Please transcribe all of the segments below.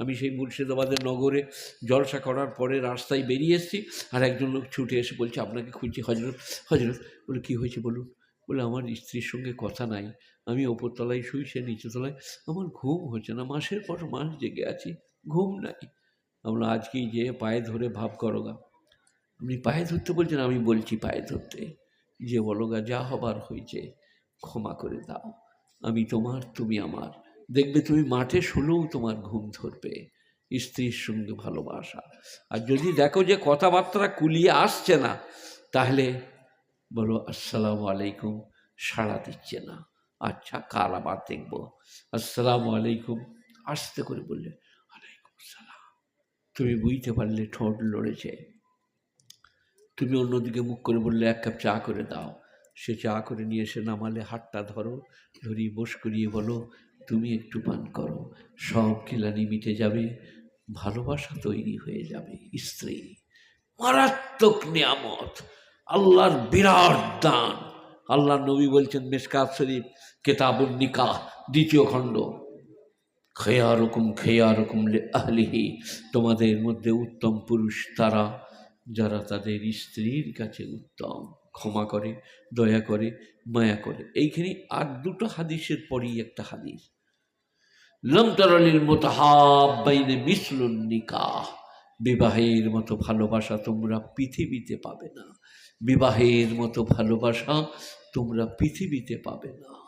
আমি সেই মুর্শিদাবাদের নগরে জলসা করার পরে রাস্তায় বেরিয়ে এসেছি আর একজন লোক ছুটে এসে বলছে, আপনাকে খুঁজছি, হজরত হজরত। বলে, কী হয়েছে বলুন? বলে, আমার স্ত্রীর সঙ্গে কথা নাই। আমি ওপরতলায় শুই, সে নিচুতলায়। আমার ঘুম হচ্ছে না। মাসের পর মাস জেগে আছি। ঘুম নাই। আমরা আজকেই যে পায়ে ধরে ভাব করো গা। আপনি পায়ে ধরতে বলছেন, আমি বলছি পায়ে ধরতে। যে বলো গা, যা হবার হয়েছে, ক্ষমা করে দাও। আমি তোমার, তুমি আমার। দেখবে তুমি মাঠে শুলেও তোমার ঘুম ধরবে, স্ত্রীর সঙ্গে ভালোবাসা। আর যদি দেখো যে কথাবার্তা কুলিয়ে আসছে না, তাহলে বলো, আসসালামু আলাইকুম। সাড়া দিচ্ছে না। আচ্ছা কাল আবার দেখব? আসসালামু আলাইকুম। আসতে করে বললে, আলাইকুম সালাম। তুমি বুঝতে পারলে ঠোঁট লড়েছে। তুমি অন্যদিকে মুখ করে বললে, এক কাপ চা করে দাও। সে চা করে নিয়ে এসে নামালে, হাতটা ধরো, ধরিয়ে বস করিয়ে বলো তুমি একটু পান করো। সব কিলানি মিটে যাবে, ভালোবাসা তৈরি হয়ে যাবে, স্ত্রী। মারাত্মক নিয়ামত, আল্লাহর বিরাট দান। আল্লাহ নবী বলছেন, মেসকাত শরীফ কেতাবুল নিকাহ, দ্বিতীয় খণ্ড। খেয়া রকম খেয়া রকম আহলিহি। তোমাদের মধ্যে উত্তম পুরুষ তারা, যারা তাদের স্ত্রীর কাছে উত্তম। ক্ষমা করে, দয়া করে, মায়া করে। এইখানে আর দুটো হাদিসের পরেই একটা হাদিস। লমতরলিল মোতাহাবাইনে মিসলুন নিকাহ। বিবাহের মতো ভালোবাসা তোমরা পৃথিবীতে পাবে না। বিবাহের মতো ভালোবাসা তোমরা পৃথিবীতে পাবে না।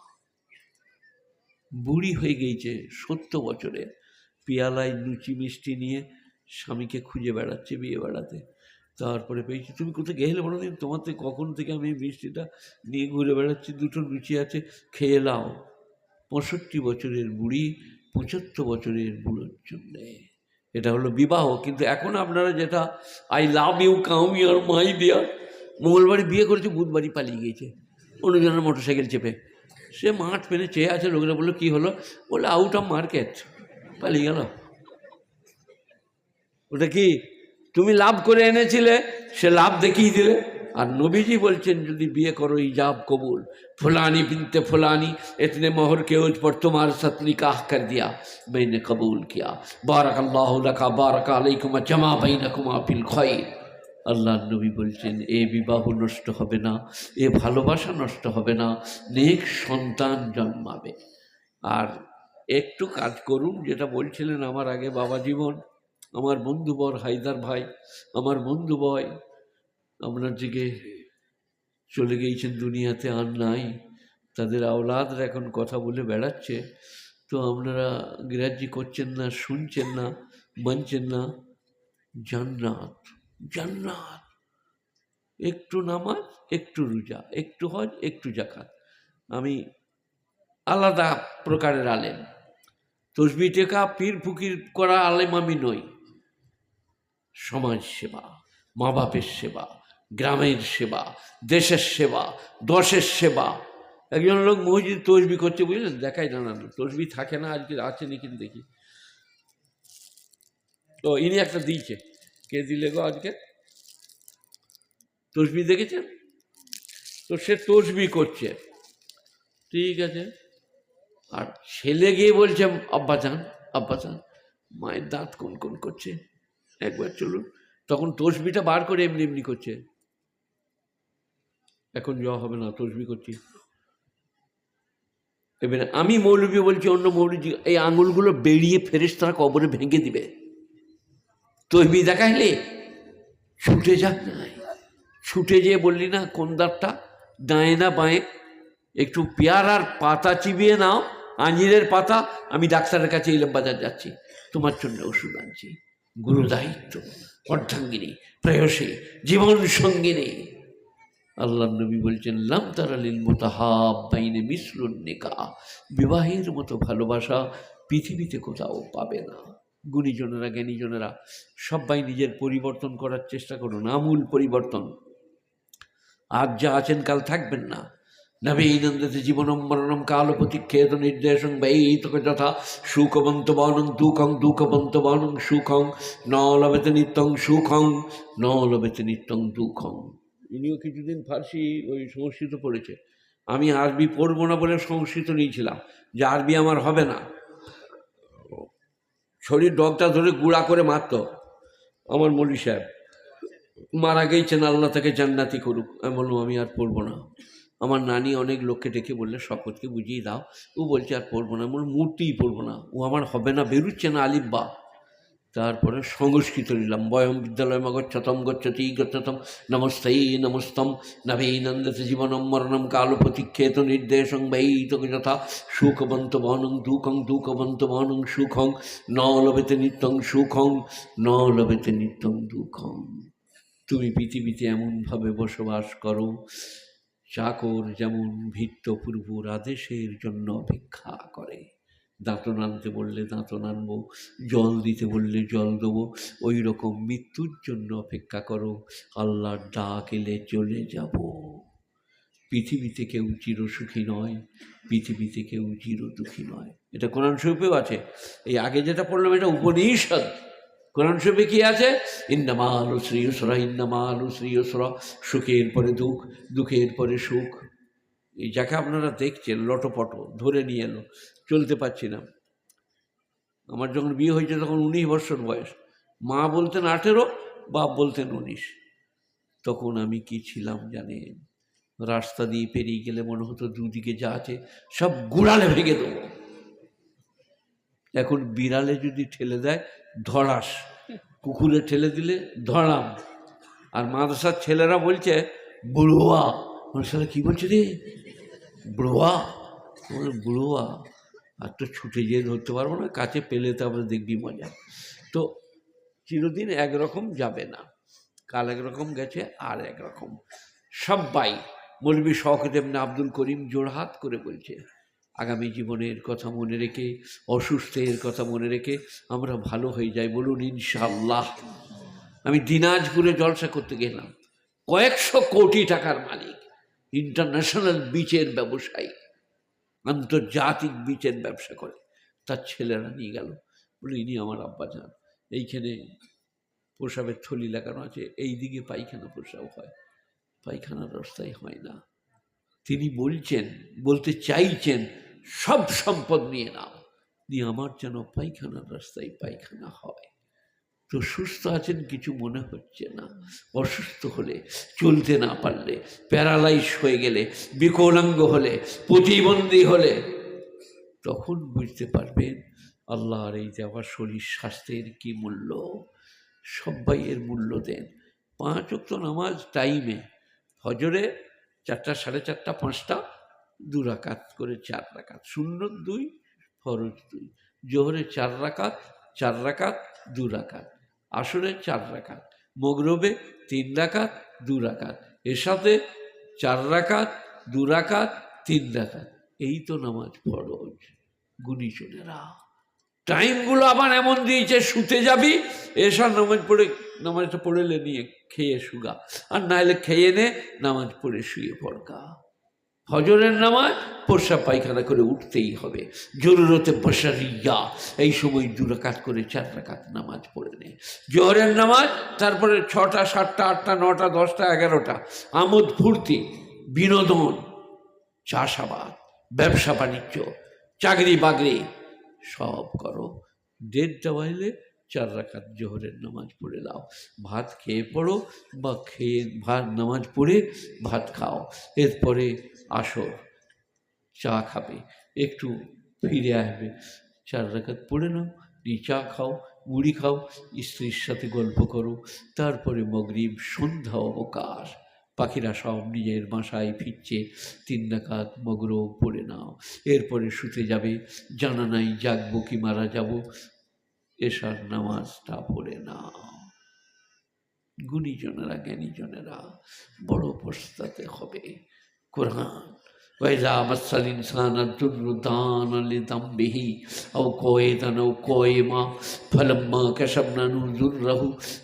বুড়ি হয়ে গেছে সত্তর বছরে পেয়ালায় লুচি মিষ্টি নিয়ে স্বামীকে খুঁজে বেড়াচ্ছে বিয়ে বেড়াতে। তারপরে পেয়েছি। তুমি কোথায় গেলে বলো দিন তোমার থেকে কখন থেকে আমি মিষ্টিটা নিয়ে ঘুরে বেড়াচ্ছি? দুটো লুচি আছে, খেয়ে নাও। পঁয়ষট্টি বছরের বুড়ি, পঁচাত্তর বছরের বুড়োর জন্যে এটা হলো বিবাহ। কিন্তু এখন আপনারা যেটা আই লাভ ইউ কাউ ইয়ার মাই ডিয়ার মঙ্গলবারই বিয়ে করেছে, বুধবারই পালিয়ে গিয়েছে। অন্যজনের মোটর সাইকেল চেপে। সে মাঠ পেনে চেয়ে আছে, লোকেরা বলল, কী হলো? বলে আউট অফ মার্কেট পালিয়ে গেল। ওটা কি? তুমি লাভ করে এনেছিলে, সে লাভ দেখিয়ে দিলে। আর নবীজি বলছেন, যদি বিয়ে করো, ইজাব কবুল। ফুলানি বিনতে ফুলানি, এতনে মোহর কেউ পর তোমার সতনি কাহ কর দিয়া মেনে কবুল কিয়া। বারাক আল্লাহ লাকা, বারাক আলাইকুমা, জামা বাইনাকুমা ফিল খয়ের আল্লাহ নবী বলছেন, এ বিবাহ নষ্ট হবে না, এ ভালোবাসা নষ্ট হবে না, নেক সন্তান জন্মাবে। আর একটু কাজ করুন, যেটা বলছিলেন আমার আগে বাবা জীবন আমার বন্ধুবর হায়দার ভাই, আমার বন্ধু বয়, আপনার দিকে চলে গিয়েছেন দুনিয়াতে, আর নাই। তাদের আওলাদরা এখন কথা বলে বেড়াচ্ছে। তো আপনারা গ্রাহ্য করছেন না, শুনছেন না, মানছেন না, জান্নাত জান্নাত। একটু নামাজ, একটু রোজা, একটু হজ, একটু জাকাত আমি আলাদা প্রকারের আলেম। তসবি টেকা পীর ফুকির করা আলেম আমি নই। সমাজ সেবা মা বাপের সেবা, গ্রামের সেবা, দেশের সেবা, দশের সেবা। একজন লোক মসজিদ তসবি করছে, বুঝলেন? দেখাই না তসবি থাকে না, আজকে আছে নাকি দেখি। তো ইনি একটা দিয়েছে। কে দিলে গো আজকে? তসবি দেখেছেন? তো সে তসবি করছে। ঠিক আছে। আর ছেলে গিয়ে বলছে আব্বাচান আব্বাচান মায়ের দাঁত কোন কোন করছে? একবার চলুন। তখন তসবিটা বার করে এমনি এমনি করছে। এখন যাওয়া হবে না, তসবি করছি। এবারে আমি মৌলবী বলছি, অন্য মৌলবী এই আঙুলগুলো বেরিয়ে ফেরেস তারা কবরে ভেঙে দিবে। তসবি দেখাইলে? ছুটে যা নাই। ছুটে যেয়ে বললি না, কোন দাঁতটা? ডায়ে না বাঁয়ে? একটু পেয়ারার পাতা চিবিয়ে নাও আঞ্জিরের পাতা। আমি ডাক্তারের কাছে ইলাম বাজার যাচ্ছি। তোমার জন্য ওষুধ আনছি। গুরু দায়িত্ব অর্ধাঙ্গিনী প্রেয়সী, জীবন সঙ্গিনী। আল্লাহ নবী বলছেন, লাম তারালিল মোতাহাব বাইনে মিশ্রুন নিকা বিবাহের মতো ভালোবাসা পৃথিবীতে কোথাও পাবে না। গুণীজনেরা, জ্ঞানীজনেরা সবাই নিজের পরিবর্তন করার চেষ্টা করুন, আমূল পরিবর্তন। আজ যা আছেন কাল থাকবেন না। নবীনন্দতে জীবনম মরণম কালপতিক্ষেত নির্দেশং বৈতক যথা সুখবন্ত বনং দুঃখং দুঃখবন্ত বনং সুখং ন লবেতে নিত্যং দুঃখং ইনিও কিছুদিন ফার্সি ওই সংস্কৃত পড়েছে। আমি আরবি পড়ব না বলে সংস্কৃত নিয়েছিলাম। যে আরবি আমার হবে না। শরীর ডগটা ধরে গুঁড়া করে মারতো আমার মলি সাহেব। মারা গেছেন আল্লাহ তাকে জান্নাতি করুক। বললাম, আমি আর পড়ব না। আমার নানি অনেক লোককে ডেকে বললে শপথকে বুঝিয়ে দাও। ও বলছে, আর পড়ব না। বললাম মূর্তিই পড়ব না। ও আমার হবে না। বেরুচ্ছে না আলিব্বা তারপরে সংস্কৃত নিলাম। বয়ম বিদ্যালয় গচ্ছতম গচ্ছতি গচ্ছতম। নমস্তৈ নমস্তম। নবীনন্দত জীবনম মরণম কাল প্রতীক্ষেত নির্দেশং বৈত যথা সুখবন্ত বহনং দুঃখং দুঃখবন্ত বহনং সুখং। ন লভেতে নিত্যং সুখং, ন লভেতে নিত্যং দুঃখং। তুমি পৃথিবীতে এমনভাবে বসবাস করো চাকর যেমন ভিত্তপূর্বর আদেশের জন্য অপেক্ষা করে। দাঁতন আনতে বললে দাঁতন আনব জল দিতে বললে জল দেবো ওই রকম মৃত্যুর জন্য অপেক্ষা করো, আল্লাহর ডাক এলে চলে যাব। পৃথিবীতে কেউ চিরসুখী নয়, পৃথিবীতে কেউ চির দুঃখী নয়। এটা কোরআন শরীফেও আছে। এই আগে যেটা পড়লাম এটা উপনিষদ। কোরআন শরীফে কি আছে? ইন্নামা আলু শ্রীয়সরা ইন্নামা আলু শ্রীয়সরা সুখের পরে দুঃখ, দুঃখের পরে সুখ। এই যাকে আপনারা দেখছেন, লটোপটো, ধরে নিয়ে এলো, চলতে পারছি না। আমার যখন বিয়ে হয়েছে তখন উনিশ বছর বয়স। মা বলতেন আঠেরো, বাপ বলতেন উনিশ। তখন আমি কি ছিলাম জানেন? রাস্তা দিয়ে পেরিয়ে গেলে মনে হতো দুদিকে যা আছে সব গুড়ালে ভেঙে দেবো। এখন বিড়ালে যদি ঠেলে দেয়, ধরাস। কুকুরে ঠেলে দিলে ধরাম। আর মাদ্রাসার ছেলেরা বলছে, বুড়োয়া। মানুষেরা কী বলছে রে? বুড়োয়া? বুড়োয়া। আর তো ছুটে যেয়ে ধরতে পারব না, কাছে পেলে তারপরে দেখবি মজা। তো চিরদিন একরকম যাবে না। কাল একরকম গেছে, আর একরকম। সবাই মৌলবী শওকত এমনি আব্দুল করিম জোড়হাত করে বলছে আগামী জীবনের কথা মনে রেখে, অসুস্থের কথা মনে রেখে আমরা ভালো হয়ে যাই বলুন ইনশাল্লাহ আমি দিনাজপুরে জলসা করতে গেলাম। কয়েকশো কোটি টাকার মালিক ইন্টারন্যাশনাল বিচের ব্যবসায়ী, আন্তর্জাতিক বিচের ব্যবসা করে। তার ছেলেরা নিয়ে গেল। বলে, ইনি আমার আব্বা যান। এইখানে প্রসাবের থলি লাগানো আছে এই দিকে পায়খানা প্রসাব হয়। পায়খানার রাস্তায় হয় না। তিনি বলছেন, বলতে চাইছেন সব সম্পদ নিয়ে নাও। নিয়ে আমার যেন পায়খানার রাস্তায় পায়খানা হয়। তো সুস্থ আছেন কিছু মনে হচ্ছে না। অসুস্থ হলে চলতে না পারলে, প্যারালাইজ হয়ে গেলে, বিকলাঙ্গ হলে, প্রতিবন্ধী হলে, তখন বুঝতে পারবেন আল্লাহর এই দেওয়া শরীর স্বাস্থ্যের কি মূল্য। সবাই এর মূল্য দেন। পাঁচ অক্ত নামাজ টাইমে হজরে চারটা, সাড়ে চারটা, পাঁচটা দু রাকাত করে চার রাকাত। শূন্য দুই, ফরজ দুই। জোহরে চার রাকাত চার রাকাত, দু রাকাত। আসরে চার রাকাত, মগরবে তিন রাকাত, দু রাকাত। এর সাথে চার রাকাত, দু রাকাত, তিন রাকাত। এই তো নামাজ ফরজ। গুণীজনেরা টাইমগুলো আবার এমন দিয়েছে, শুতে যাবি এসব নামাজ পড়ে, নামাজটা পড়ে নিয়ে খেয়ে শুগা। আর নাহলে খেয়ে নে, নামাজ পড়ে শুয়ে পড়কা ফজরের নামাজ পোষা পায়খানা করে উঠতেই হবে। জরুরতে বসারিয়া এই সময় দু রাকাত করে চার রাকাত নামাজ পড়ে নেয় জোহরের নামাজ, তারপরে ছটা, সাতটা, আটটা, নটা, দশটা, এগারোটা। আমোদ, ফুর্তি, বিনোদন, চাষাবাদ, ব্যবসা, বাণিজ্য চাকরি বাকরি সব করো। দেড়টা বাজলে চার রাখাত জোহরের নামাজ পড়ে দাও ভাত খেয়ে পড়ো বা খেয়ে ভাত, নামাজ পড়ে ভাত খাও। এরপরে আসো চা খাবে। একটু ফিরে আসবে। চার রাখাত পড়ে নাও, নিয়ে চা খাও, মুড়ি খাও, স্ত্রীর সাথে গল্প করো। তারপরে মগরিব, সন্ধ্যা অবকাশ। পাখিরা সব নিজের বাসায় ফিরছে। তিন রাকাত মগরব পড়ে নাও। এরপরে শুতে যাবে। জানা নাই, জাগবো কি মারা যাব। এসার নামাজটা পড়ে নাও গুণীজনেরা জ্ঞানীজনেরা বড় পস্তাতে হবে কোরআন وإذا مس الإنسان الضر دعانا لذنبه أو قائدا أو قائما فلما كشفنا عنه ضره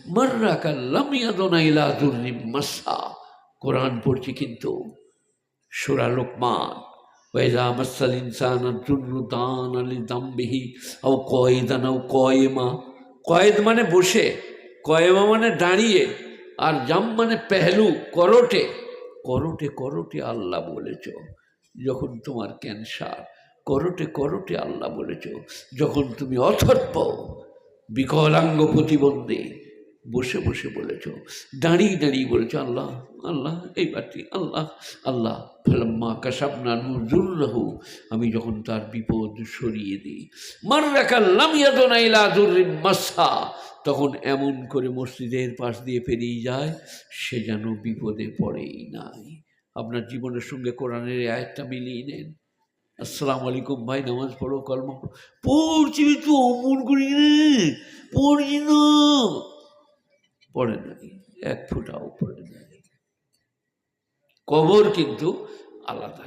مر كأن لم يدنا إلى ضر مسا কোরআন পড়ছি কিন্তু সুরা লোকমান ওয়েজা মাসাল ইনসান দুর্দান আলি দাম্বিহি ও কয়েদান ও কয়েমা কয়েদ মানে বসে কয়েমা মানে দাঁড়িয়ে, আর জাম মানে পেহলু করোটে করোটে করোটে আল্লাহ বলেছ, যখন তোমার ক্যান্সার করোটে করোটে আল্লাহ বলেছ, যখন তুমি অথর্প বিকলাঙ্গ প্রতিবন্ধী বসে বসে বলেছ, দাঁড়িয়ে দাঁড়িয়ে বলেছ, আল্লাহ আল্লাহ, এই বাটি আল্লাহ আল্লাহ, ফেলাম্মা কাসাবনা নুজুর্রাহু, আমি যখন তার বিপদ সরিয়ে দিই। মার রাখাল্লাম ইয়াদনাইলা দুর্রিম মাসা তখন এমন করে মসজিদের পাশ দিয়ে পেরিয়ে যায়, সে যেন বিপদে পড়েই নাই। আপনার জীবনের সঙ্গে কোরআনের এই আয়াতটা মিলিয়ে নেন। আসসালামু আলাইকুম ভাই, নামাজ পড়ো, কলমা পড়ো। পড়ছি তো অমন করি রে পড়ছি না। পড়ে নাই এক ফুটাও পড়ে নাই। কবর কিন্তু আলাদা